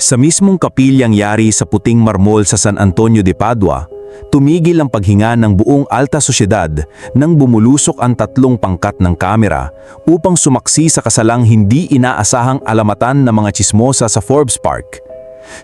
Sa mismong kapilyang yari sa puting marmol sa San Antonio de Padua, tumigil ang paghinga ng buong alta sosyedad nang bumulusok ang tatlong pangkat ng kamera upang sumaksi sa kasalang hindi inaasahang alamatan ng mga chismosa sa Forbes Park.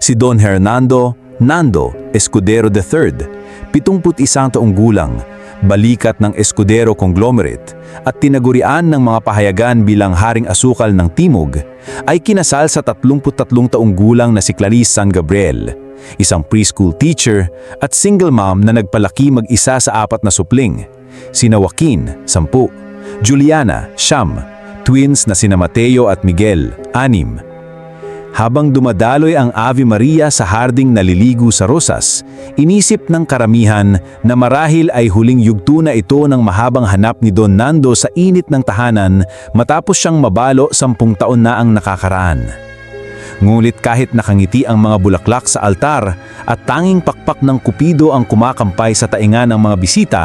Si Don Hernando Nando Escudero III, 71 taong gulang, balikat ng Escudero Conglomerate at tinagurian ng mga pahayagan bilang Haring Asukal ng Timog, ay kinasal sa 33 taong gulang na si Clarice San Gabriel, isang preschool teacher at single mom na nagpalaki mag-isa sa apat na supling, sina Joaquin, 10, Juliana, Siyam, twins na sina Mateo at Miguel, anim, habang dumadaloy ang Ave Maria sa harding naliligo sa rosas, inisip ng karamihan na marahil ay huling yugto na ito ng mahabang hanap ni Don Nando sa init ng tahanan matapos siyang mabalo sampung taon na ang nakakaraan. Ngunit kahit nakangiti ang mga bulaklak sa altar at tanging pakpak ng kupido ang kumakampay sa tainga ng mga bisita,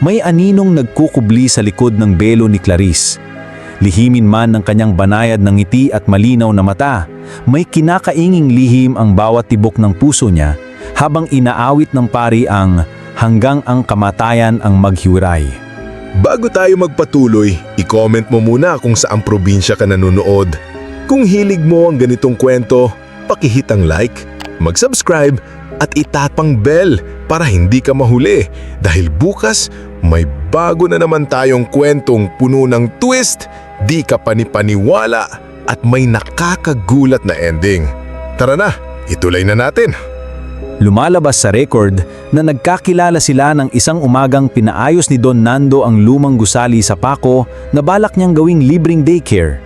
may aninong nagkukubli sa likod ng belo ni Clarice. Lihimin man ng kanyang banayad ng ngiti at malinaw na mata, may kinakainging lihim ang bawat tibok ng puso niya habang inaawit ng pari ang hanggang ang kamatayan ang maghiwalay. Bago tayo magpatuloy, i-comment mo muna kung saang probinsya ka nanonood. Kung hilig mo ang ganitong kwento, pakihit ang like, mag-subscribe at itatpang bell para hindi ka mahuli dahil bukas may bago na naman tayong kwentong puno ng twist, di ka panipaniwala at may nakakagulat na ending. Tara na, ituloy na natin. Lumalabas sa record na nagkakilala sila ng isang umagang pinaayos ni Don Nando ang lumang gusali sa Paco na balak niyang gawing libreng daycare.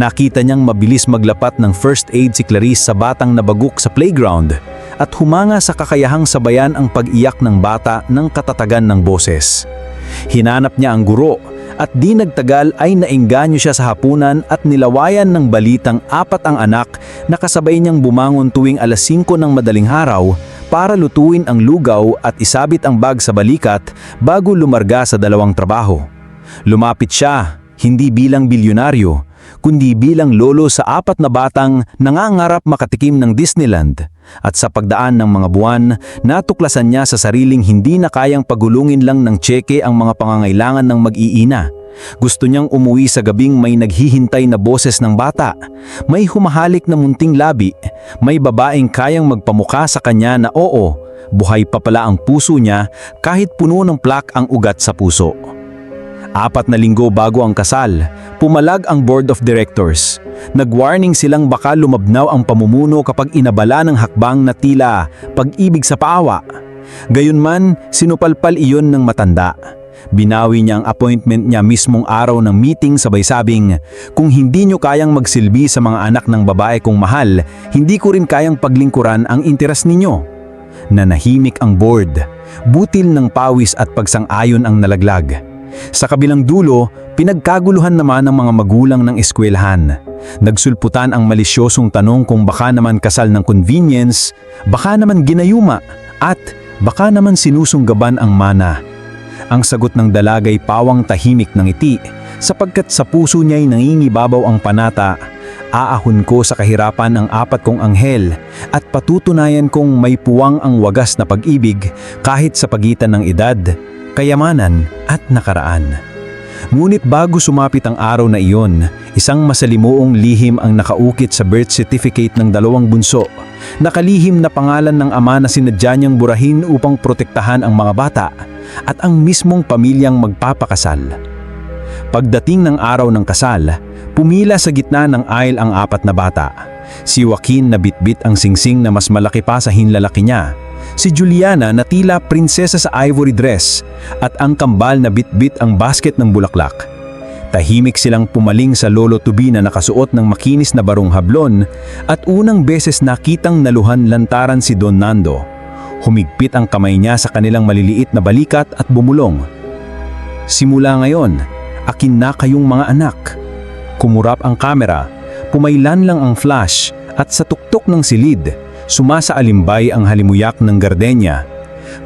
Nakita niyang mabilis maglapat ng first aid si Clarice sa batang nabagok sa playground at humanga sa kakayahang sabayan ang pag-iyak ng bata ng katatagan ng boses. Hinanap niya ang guro at di nagtagal ay naengganyo siya sa hapunan at nilawayan ng balitang apat ang anak na kasabay niyang bumangon tuwing alas 5 ng madaling araw para lutuin ang lugaw at isabit ang bag sa balikat bago lumarga sa dalawang trabaho. Lumapit siya, hindi bilang bilyonaryo, kundi bilang lolo sa apat na batang nangangarap makatikim ng Disneyland. At sa pagdaan ng mga buwan, natuklasan niya sa sariling hindi na kayang pagulungin lang ng tseke ang mga pangangailangan ng mag-iina. Gusto niyang umuwi sa gabing may naghihintay na boses ng bata, may humahalik na munting labi, may babaeng kayang magpamuka sa kanya na oo, buhay pa pala ang puso niya kahit puno ng plak ang ugat sa puso. Apat na linggo bago ang kasal, pumalag ang board of directors. Nag-warning silang baka lumabnaw ang pamumuno kapag inabala ng hakbang na tila pag-ibig sa paawa. Gayunman, sinupalpal iyon ng matanda. Binawi niya ang appointment niya mismong araw ng meeting sabay sabing, kung hindi nyo kayang magsilbi sa mga anak ng babae kong mahal, hindi ko rin kayang paglingkuran ang interes ninyo. Nanahimik ang board. Butil ng pawis at pagsang-ayon ang nalaglag. Sa kabilang dulo, pinagkaguluhan naman ng mga magulang ng eskwelahan. Nagsulputan ang malisyosong tanong kung baka naman kasal ng convenience, baka naman ginayuma, at baka naman sinusunggaban ang mana. Ang sagot ng dalagay pawang tahimik ng iti, sapagkat sa puso niya'y nangingibabaw ang panata, aahon ko sa kahirapan ang apat kong anghel at patutunayan kong may puwang ang wagas na pag-ibig kahit sa pagitan ng edad, kayamanan at nakaraan. Ngunit bago sumapit ang araw na iyon, isang masalimuong lihim ang nakaukit sa birth certificate ng dalawang bunso. Nakalihim na pangalan ng ama na sinadya niyang burahin upang protektahan ang mga bata at ang mismong pamilyang magpapakasal. Pagdating ng araw ng kasal, pumila sa gitna ng aisle ang apat na bata. Si Joaquin na bitbit ang singsing na mas malaki pa sa hinlalaki niya si Juliana na tila prinsesa sa ivory dress at ang kambal na bitbit ang basket ng bulaklak. Tahimik silang pumaling sa lolo tubi na nakasuot ng makinis na barong hablon at unang beses nakitang naluhan lantaran si Don Nando. Humigpit ang kamay niya sa kanilang maliliit na balikat at bumulong. Simula ngayon, akin na kayong mga anak. Kumurap ang kamera, pumaylan lang ang flash at sa tuktok ng silid, sumasaalimbay ang halimuyak ng gardenya.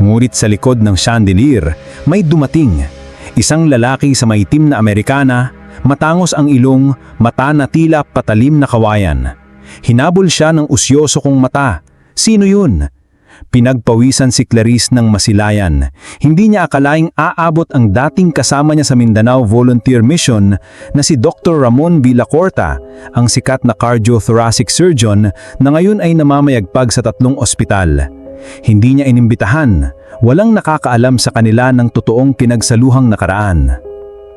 Ngunit sa likod ng chandelier, may dumating. Isang lalaki sa maitim na Amerikana, matangos ang ilong, mata na tila patalim na kawayan. Hinabol siya ng usyoso kong mata. Sino yun? Pinagpawisan si Clarice ng masilayan. Hindi niya akalaing aabot ang dating kasama niya sa Mindanao Volunteer Mission na si Dr. Ramon Villacorta, ang sikat na cardiothoracic surgeon na ngayon ay namamayagpag sa tatlong ospital. Hindi niya inimbitahan, walang nakakaalam sa kanila ng totoong pinagsaluhang nakaraan.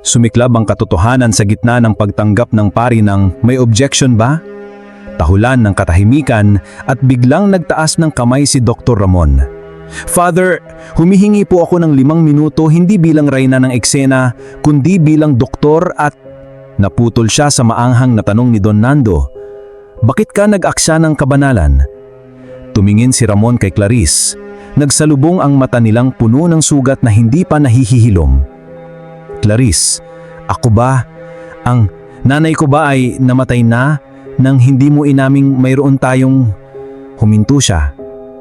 Sumiklab ang katotohanan sa gitna ng pagtanggap ng pari ng may objection ba? Tahulan ng katahimikan at biglang nagtaas ng kamay si Dr. Ramon. Father, humihingi po ako ng limang minuto hindi bilang reyna ng eksena, kundi bilang doktor at... Naputol siya sa maanghang na tanong ni Don Nando. Bakit ka nag-aksya ng kabanalan? Tumingin si Ramon kay Clarice. Nagsalubong ang mata nilang puno ng sugat na hindi pa nahihihilom. Clarice, ako ba? Ang nanay ko ba ay namatay na nang hindi mo inaming mayroon tayong... Huminto siya.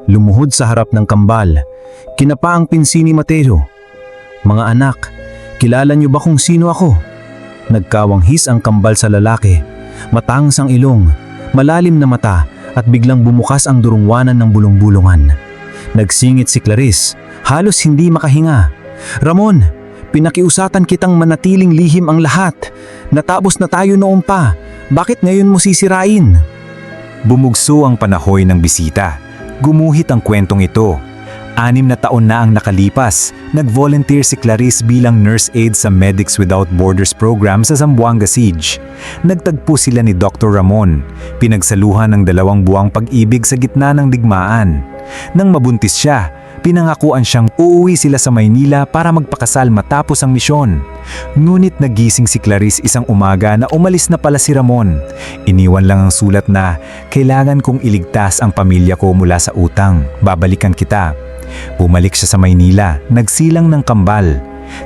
Lumuhod sa harap ng kambal. Kinapa ang pinsi ni Mateo. Mga anak, kilala niyo ba kung sino ako? Nagkawanghis ang kambal sa lalaki. Matangs ang ilong, malalim na mata at biglang bumukas ang durungwanan ng bulong-bulungan. Nagsingit si Clarice, halos hindi makahinga. Ramon, pinakiusatan kitang manatiling lihim ang lahat. Natapos na tayo noon pa. Bakit ngayon mo sisirain? Bumugso ang panahoy ng bisita. Gumuhit ang kwentong ito. Anim na taon na ang nakalipas, nag-volunteer si Clarice bilang nurse aide sa Medics Without Borders program sa Zamboanga Siege. Nagtagpo sila ni Dr. Ramon, pinagsaluhan ng dalawang buwang pag-ibig sa gitna ng digmaan. Nang mabuntis siya, pinangakuan siyang uuwi sila sa Maynila para magpakasal matapos ang misyon. Ngunit nagising si Clarice isang umaga na umalis na pala si Ramon. Iniwan lang ang sulat na, kailangan kong iligtas ang pamilya ko mula sa utang, babalikan kita. Bumalik siya sa Maynila, nagsilang ng kambal.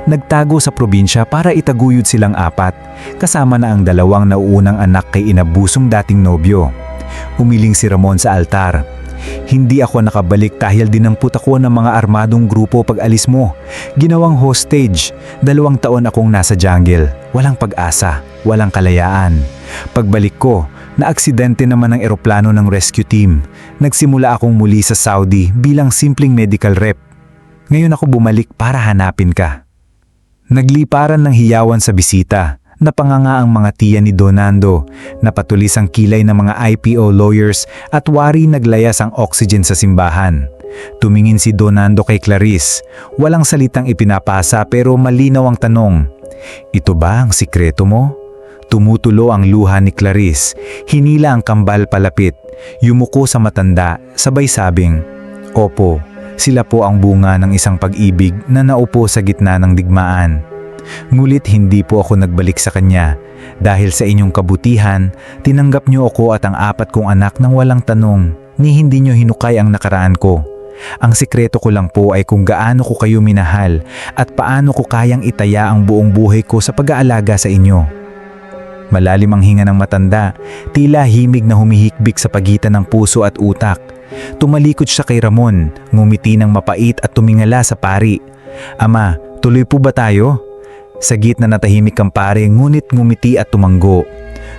Nagtago sa probinsya para itaguyod silang apat, kasama na ang dalawang nauunang anak kay inabusong dating nobyo. Humiling si Ramon sa altar. Hindi ako nakabalik dahil dinamput ako ng mga armadong grupo pag alis mo. Ginawang hostage. Dalawang taon akong nasa jungle. Walang pag-asa, walang kalayaan. Pagbalik ko, naaksidente naman ang eroplano ng rescue team. Nagsimula akong muli sa Saudi bilang simpleng medical rep. Ngayon ako bumalik para hanapin ka. Nagliparan ng hiyawan sa bisita. Napanganga ang mga tiya ni Donando, napatulis ang kilay ng mga IPO lawyers at wari naglayas ang oxygen sa simbahan. Tumingin si Donando kay Clarice. Walang salitang ipinapasa pero malinaw ang tanong. Ito ba ang sikreto mo? Tumutulo ang luha ni Clarice. Hinila ang kambal palapit. Yumuko sa matanda, sabay sabing, Opo, sila po ang bunga ng isang pag-ibig na naupo sa gitna ng digmaan. Ngulit hindi po ako nagbalik sa kanya. Dahil sa inyong kabutihan, tinanggap niyo ako at ang apat kong anak nang walang tanong, ni hindi niyo hinukay ang nakaraan ko. Ang sikreto ko lang po ay kung gaano ko kayo minahal at paano ko kayang itaya ang buong buhay ko sa pag-aalaga sa inyo. Malalim ang hinga ng matanda, tila himig na humihikbik sa pagitan ng puso at utak. Tumalikod siya kay Ramon, ngumiti ng mapait at tumingala sa pari. Ama, tuloy po ba tayo? Sa gitna natahimik ang pare ngunit ngumiti at tumanggo.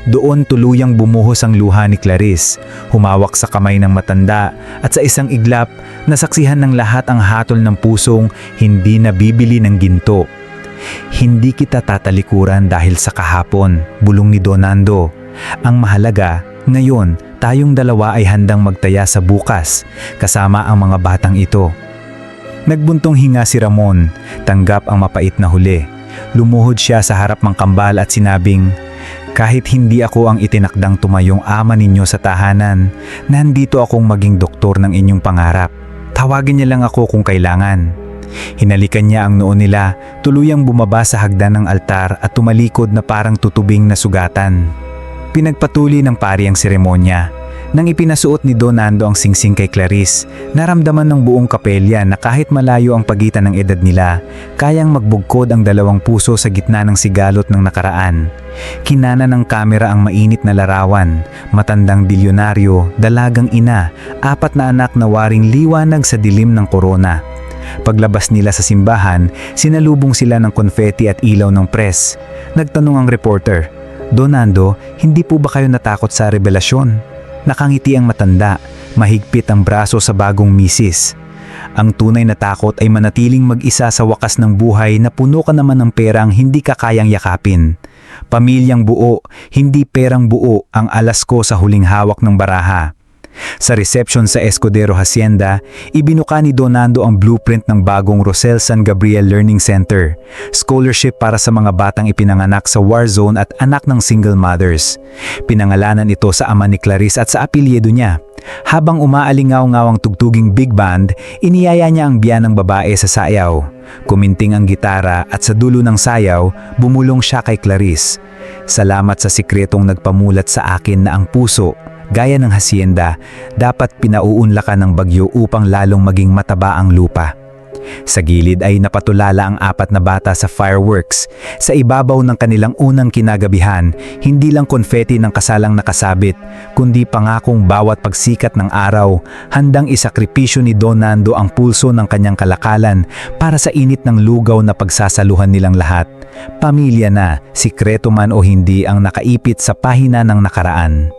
Doon tuluyang bumuhos ang luha ni Clarice, humawak sa kamay ng matanda at sa isang iglap nasaksihan ng lahat ang hatol ng pusong hindi nabibili ng ginto. Hindi kita tatalikuran dahil sa kahapon, bulong ni Donando. Ang mahalaga, ngayon tayong dalawa ay handang magtaya sa bukas, kasama ang mga batang ito. Nagbuntong hinga si Ramon, tanggap ang mapait na huli. Lumuhod siya sa harap ng kambal at sinabing, kahit hindi ako ang itinakdang tumayong ama ninyo sa tahanan, nandito akong maging doktor ng inyong pangarap. Tawagin niya lang ako kung kailangan. Hinalikan niya ang noon nila, tuluyang bumaba sa hagdan ng altar at tumalikod na parang tutubing na sugatan. Pinagpatuloy ng pari ang seremonya. Nang ipinasuot ni Donando ang singsing kay Clarice, naramdaman ng buong kapelya na kahit malayo ang pagitan ng edad nila, kayang magbugkod ang dalawang puso sa gitna ng sigalot ng nakaraan. Kinana ng kamera ang mainit na larawan, matandang bilyonaryo, dalagang ina, apat na anak na waring liwanag sa dilim ng korona. Paglabas nila sa simbahan, sinalubong sila ng konfeti at ilaw ng press. Nagtanong ang reporter, Donando, hindi po ba kayo natakot sa revelasyon? Nakangiti ang matanda, mahigpit ang braso sa bagong misis. Ang tunay na takot ay manatiling mag-isa sa wakas ng buhay na puno ka naman ng perang hindi ka kayang yakapin. Pamilyang buo, hindi perang buo ang alas ko sa huling hawak ng baraha. Sa reception sa Escudero Hacienda, ibinuka ni Donando ang blueprint ng bagong Rosel San Gabriel Learning Center, scholarship para sa mga batang ipinanganak sa war zone at anak ng single mothers. Pinangalanan ito sa ama ni Clarice at sa apelyido niya. Habang umaalingaw-ngaw ang tugtuging big band, iniyaya niya ang biyanang babae sa sayaw. Kuminting ang gitara at sa dulo ng sayaw, bumulong siya kay Clarice. Salamat sa sikretong nagpamulat sa akin na ang puso, gaya ng hacienda, dapat pinauunlakan ng bagyo upang lalong maging mataba ang lupa. Sa gilid ay napatulala ang apat na bata sa fireworks. Sa ibabaw ng kanilang unang kinagabihan, hindi lang konfeti ng kasalang nakasabit, kundi pangakong bawat pagsikat ng araw, handang isakripisyo ni Don Nando ang pulso ng kanyang kalakalan para sa init ng lugaw na pagsasaluhan nilang lahat. Pamilya na, sikreto man o hindi ang nakaipit sa pahina ng nakaraan.